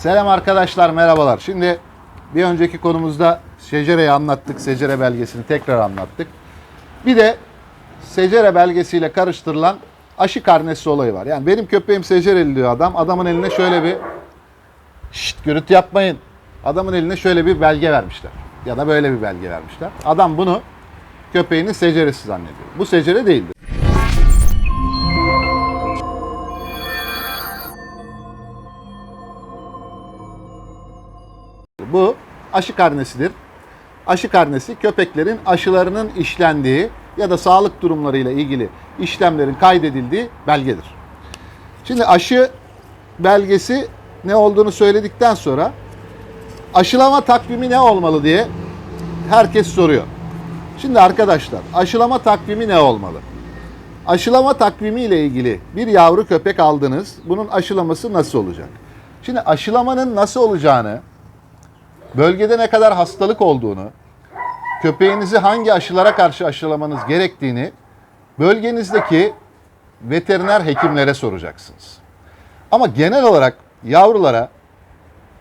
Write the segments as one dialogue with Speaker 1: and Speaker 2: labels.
Speaker 1: Selam arkadaşlar, merhabalar. Şimdi bir önceki konumuzda Secere'yi anlattık, Secere belgesini tekrar anlattık. Bir de Secere belgesiyle karıştırılan aşı karnesi olayı var. Yani benim köpeğim Secereli diyor adam. Adamın eline şöyle bir şşt gürültü yapmayın. Adamın eline şöyle bir belge vermişler. Ya da böyle bir belge vermişler. Adam bunu köpeğinin seceresi zannediyor. Bu secere değildir. Aşı karnesidir. Aşı karnesi köpeklerin aşılarının işlendiği ya da sağlık durumlarıyla ilgili işlemlerin kaydedildiği belgedir. Şimdi aşı belgesi ne olduğunu söyledikten sonra aşılama takvimi ne olmalı diye herkes soruyor. Şimdi arkadaşlar aşılama takvimi ne olmalı? Aşılama takvimi ile ilgili bir yavru köpek aldınız. Bunun aşılaması nasıl olacak? Şimdi aşılamanın nasıl olacağını bölgede ne kadar hastalık olduğunu, köpeğinizi hangi aşılara karşı aşılamanız gerektiğini bölgenizdeki veteriner hekimlere soracaksınız. Ama genel olarak yavrulara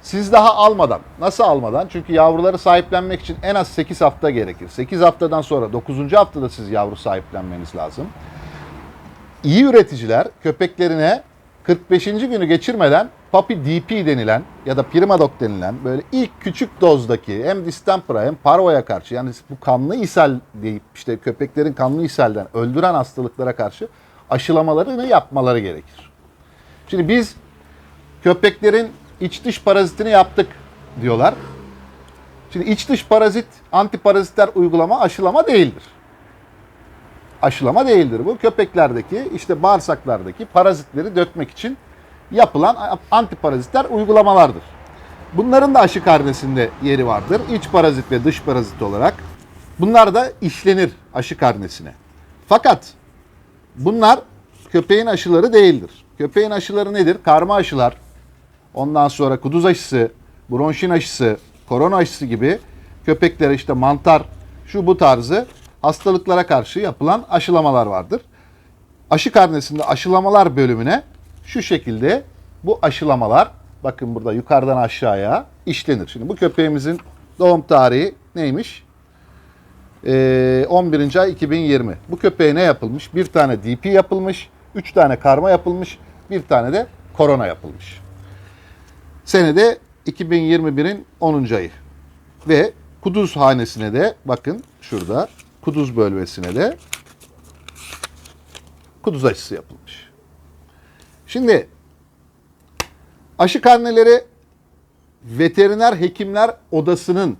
Speaker 1: siz daha almadan, nasıl almadan? Çünkü yavruları sahiplenmek için en az 8 hafta gerekir. 8 haftadan sonra 9. haftada siz yavru sahiplenmeniz lazım. İyi üreticiler köpeklerine 45. günü geçirmeden Papi DP denilen ya da Primadoc denilen böyle ilk küçük dozdaki hem distempera hem parvoya karşı yani bu kanlı ishal deyip işte köpeklerin kanlı ishalden öldüren hastalıklara karşı aşılamalarını yapmaları gerekir. Şimdi biz köpeklerin iç dış parazitini yaptık diyorlar. Şimdi iç dış parazit antiparazitler uygulama aşılama değildir. Aşılama değildir bu. Köpeklerdeki işte bağırsaklardaki parazitleri dökmek için yapılan antiparazitler uygulamalardır. Bunların da aşı karnesinde yeri vardır. İç parazit ve dış parazit olarak. Bunlar da işlenir aşı karnesine. Fakat bunlar köpeğin aşıları değildir. Köpeğin aşıları nedir? Karma aşılar, ondan sonra kuduz aşısı, bronşin aşısı, korona aşısı gibi köpeklere işte mantar, şu bu tarzı hastalıklara karşı yapılan aşılamalar vardır. Aşı karnesinde aşılamalar bölümüne şu şekilde bu aşılamalar bakın burada yukarıdan aşağıya işlenir. Şimdi bu köpeğimizin doğum tarihi neymiş? Ee, 11. ay 2020. Bu köpeğe ne yapılmış? Bir tane DP yapılmış, üç tane karma yapılmış, bir tane de korona yapılmış. Senede 2021'in 10. ayı. Ve kuduz hanesine de bakın şurada kuduz bölgesine de kuduz aşısı yapılmış. Şimdi aşı karneleri veteriner hekimler odasının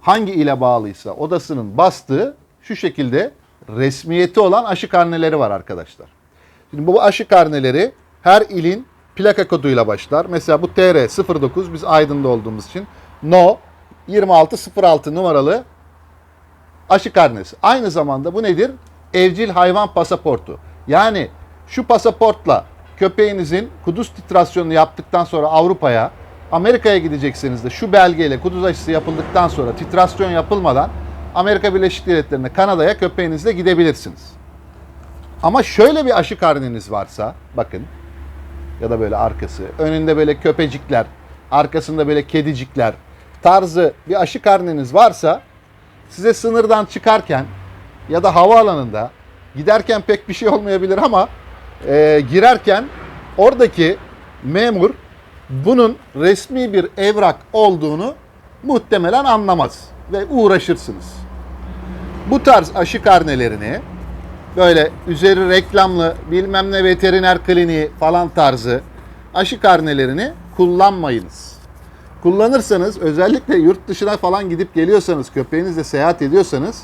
Speaker 1: hangi ile bağlıysa odasının bastığı şu şekilde resmiyeti olan aşı karneleri var arkadaşlar. Şimdi bu aşı karneleri her ilin plaka koduyla başlar. Mesela bu TR09 biz Aydın'da olduğumuz için No 2606 numaralı aşı karnesi. Aynı zamanda bu nedir? Evcil hayvan pasaportu. Yani şu pasaportla köpeğinizin kuduz titrasyonunu yaptıktan sonra Avrupa'ya, Amerika'ya gidecekseniz de şu belgeyle kuduz aşısı yapıldıktan sonra titrasyon yapılmadan Amerika Birleşik Devletleri'ne, Kanada'ya köpeğinizle gidebilirsiniz. Ama şöyle bir aşı karneniz varsa, bakın ya da böyle arkası, önünde böyle köpecikler, arkasında böyle kedicikler tarzı bir aşı karneniz varsa size sınırdan çıkarken ya da havaalanında giderken pek bir şey olmayabilir ama e, girerken oradaki memur bunun resmi bir evrak olduğunu muhtemelen anlamaz ve uğraşırsınız. Bu tarz aşı karnelerini böyle üzeri reklamlı bilmem ne veteriner kliniği falan tarzı aşı karnelerini kullanmayınız. Kullanırsanız özellikle yurt dışına falan gidip geliyorsanız köpeğinizle seyahat ediyorsanız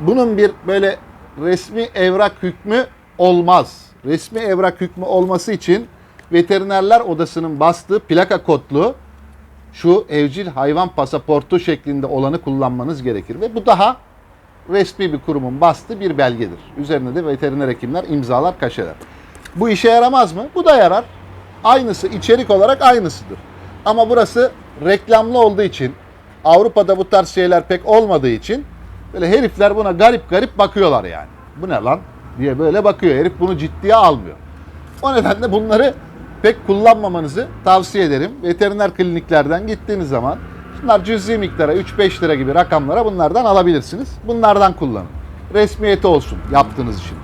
Speaker 1: bunun bir böyle resmi evrak hükmü olmaz. Resmi evrak hükmü olması için veterinerler odasının bastığı plaka kodlu şu evcil hayvan pasaportu şeklinde olanı kullanmanız gerekir. Ve bu daha resmi bir kurumun bastığı bir belgedir. Üzerine de veteriner hekimler imzalar kaşeler. Bu işe yaramaz mı? Bu da yarar. Aynısı içerik olarak aynısıdır. Ama burası reklamlı olduğu için Avrupa'da bu tarz şeyler pek olmadığı için böyle herifler buna garip garip bakıyorlar yani. Bu ne lan diye böyle bakıyor. Herif bunu ciddiye almıyor. O nedenle bunları pek kullanmamanızı tavsiye ederim. Veteriner kliniklerden gittiğiniz zaman bunlar cüzi miktara 3-5 lira gibi rakamlara bunlardan alabilirsiniz. Bunlardan kullanın. Resmiyeti olsun yaptığınız için.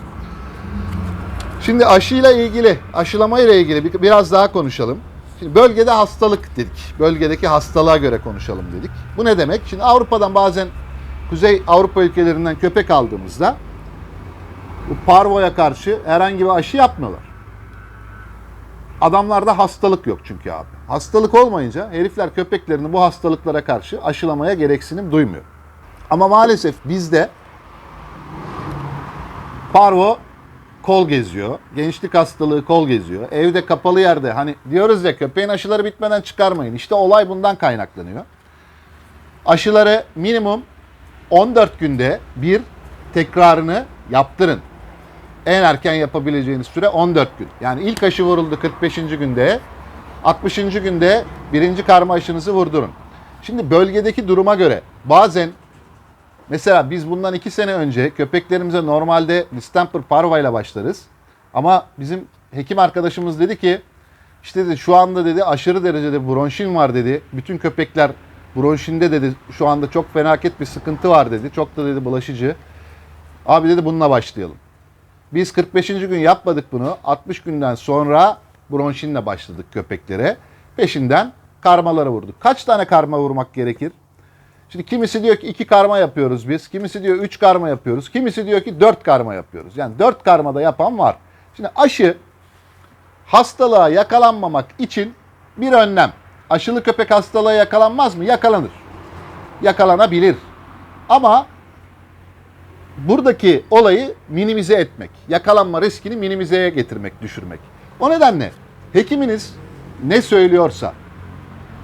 Speaker 1: Şimdi aşıyla ilgili, aşılamayla ilgili bir- biraz daha konuşalım. Şimdi bölgede hastalık dedik. Bölgedeki hastalığa göre konuşalım dedik. Bu ne demek? Şimdi Avrupa'dan bazen Kuzey Avrupa ülkelerinden köpek aldığımızda parvoya karşı herhangi bir aşı yapmıyorlar. Adamlarda hastalık yok çünkü abi. Hastalık olmayınca herifler köpeklerini bu hastalıklara karşı aşılamaya gereksinim duymuyor. Ama maalesef bizde parvo kol geziyor. Gençlik hastalığı kol geziyor. Evde kapalı yerde hani diyoruz ya köpeğin aşıları bitmeden çıkarmayın. İşte olay bundan kaynaklanıyor. Aşıları minimum 14 günde bir tekrarını yaptırın. En erken yapabileceğiniz süre 14 gün. Yani ilk aşı vuruldu 45. günde. 60. günde birinci karma aşınızı vurdurun. Şimdi bölgedeki duruma göre bazen Mesela biz bundan iki sene önce köpeklerimize normalde distemper parva ile başlarız. Ama bizim hekim arkadaşımız dedi ki işte dedi şu anda dedi aşırı derecede bronşin var dedi. Bütün köpekler bronşinde dedi şu anda çok fenaket bir sıkıntı var dedi. Çok da dedi bulaşıcı. Abi dedi bununla başlayalım. Biz 45. gün yapmadık bunu. 60 günden sonra bronşinle başladık köpeklere. Peşinden karmaları vurduk. Kaç tane karma vurmak gerekir? Şimdi kimisi diyor ki iki karma yapıyoruz biz. Kimisi diyor üç karma yapıyoruz. Kimisi diyor ki dört karma yapıyoruz. Yani dört karmada yapan var. Şimdi aşı hastalığa yakalanmamak için bir önlem. Aşılı köpek hastalığa yakalanmaz mı? Yakalanır. Yakalanabilir. Ama buradaki olayı minimize etmek. Yakalanma riskini minimizeye getirmek, düşürmek. O nedenle hekiminiz ne söylüyorsa,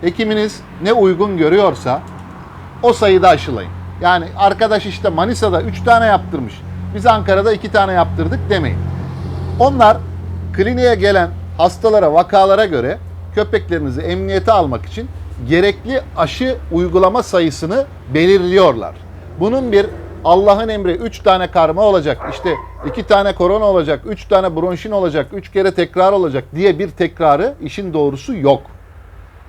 Speaker 1: hekiminiz ne uygun görüyorsa o sayıda aşılayın. Yani arkadaş işte Manisa'da 3 tane yaptırmış. Biz Ankara'da 2 tane yaptırdık demeyin. Onlar kliniğe gelen hastalara, vakalara göre köpeklerinizi emniyete almak için gerekli aşı uygulama sayısını belirliyorlar. Bunun bir Allah'ın emri 3 tane karma olacak, işte 2 tane korona olacak, 3 tane bronşin olacak, 3 kere tekrar olacak diye bir tekrarı işin doğrusu yok.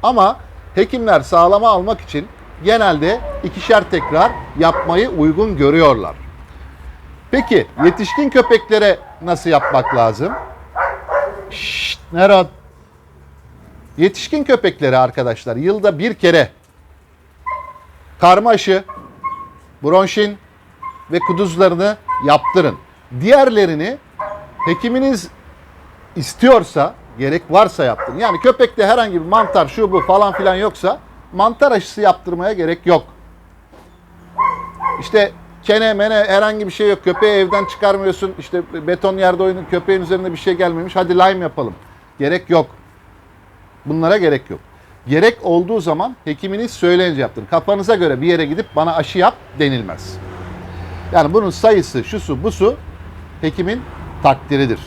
Speaker 1: Ama hekimler sağlama almak için genelde ikişer tekrar yapmayı uygun görüyorlar. Peki yetişkin köpeklere nasıl yapmak lazım? Şşt, Nerad. Yetişkin köpeklere arkadaşlar yılda bir kere karma aşı, bronşin ve kuduzlarını yaptırın. Diğerlerini hekiminiz istiyorsa, gerek varsa yaptırın. Yani köpekte herhangi bir mantar, şu bu falan filan yoksa mantar aşısı yaptırmaya gerek yok. İşte kene mene herhangi bir şey yok. Köpeği evden çıkarmıyorsun. İşte beton yerde oyunun köpeğin üzerinde bir şey gelmemiş. Hadi lime yapalım. Gerek yok. Bunlara gerek yok. Gerek olduğu zaman hekiminiz söyleyince yaptırın. Kafanıza göre bir yere gidip bana aşı yap denilmez. Yani bunun sayısı, şusu, busu hekimin takdiridir.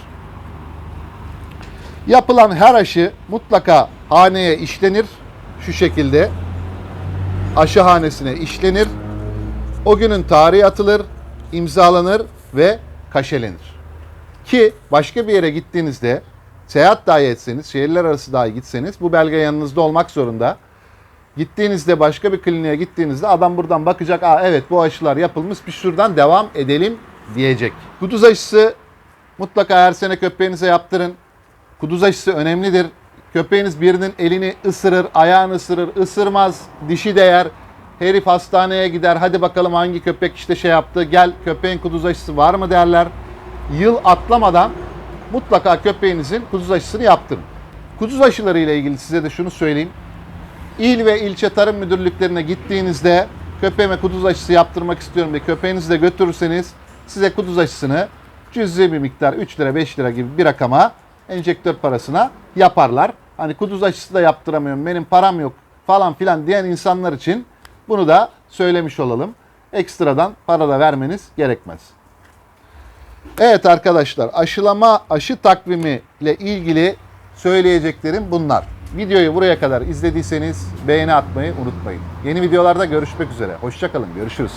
Speaker 1: Yapılan her aşı mutlaka haneye işlenir. Şu şekilde aşıhanesine işlenir. O günün tarihi atılır, imzalanır ve kaşelenir. Ki başka bir yere gittiğinizde seyahat dahi etseniz, şehirler arası dahi gitseniz bu belge yanınızda olmak zorunda. Gittiğinizde başka bir kliniğe gittiğinizde adam buradan bakacak. Aa evet bu aşılar yapılmış bir şuradan devam edelim diyecek. Kuduz aşısı mutlaka her sene köpeğinize yaptırın. Kuduz aşısı önemlidir. Köpeğiniz birinin elini ısırır, ayağını ısırır, ısırmaz, dişi değer. Herif hastaneye gider, hadi bakalım hangi köpek işte şey yaptı, gel köpeğin kuduz aşısı var mı derler. Yıl atlamadan mutlaka köpeğinizin kuduz aşısını yaptırın. Kuduz aşıları ile ilgili size de şunu söyleyeyim. İl ve ilçe tarım müdürlüklerine gittiğinizde köpeğime kuduz aşısı yaptırmak istiyorum diye köpeğinizi de götürürseniz size kuduz aşısını cüzi bir miktar 3 lira 5 lira gibi bir rakama enjektör parasına yaparlar. Hani kuduz aşısı da yaptıramıyorum benim param yok falan filan diyen insanlar için bunu da söylemiş olalım. Ekstradan para da vermeniz gerekmez. Evet arkadaşlar aşılama aşı takvimi ile ilgili söyleyeceklerim bunlar. Videoyu buraya kadar izlediyseniz beğeni atmayı unutmayın. Yeni videolarda görüşmek üzere. Hoşçakalın. Görüşürüz.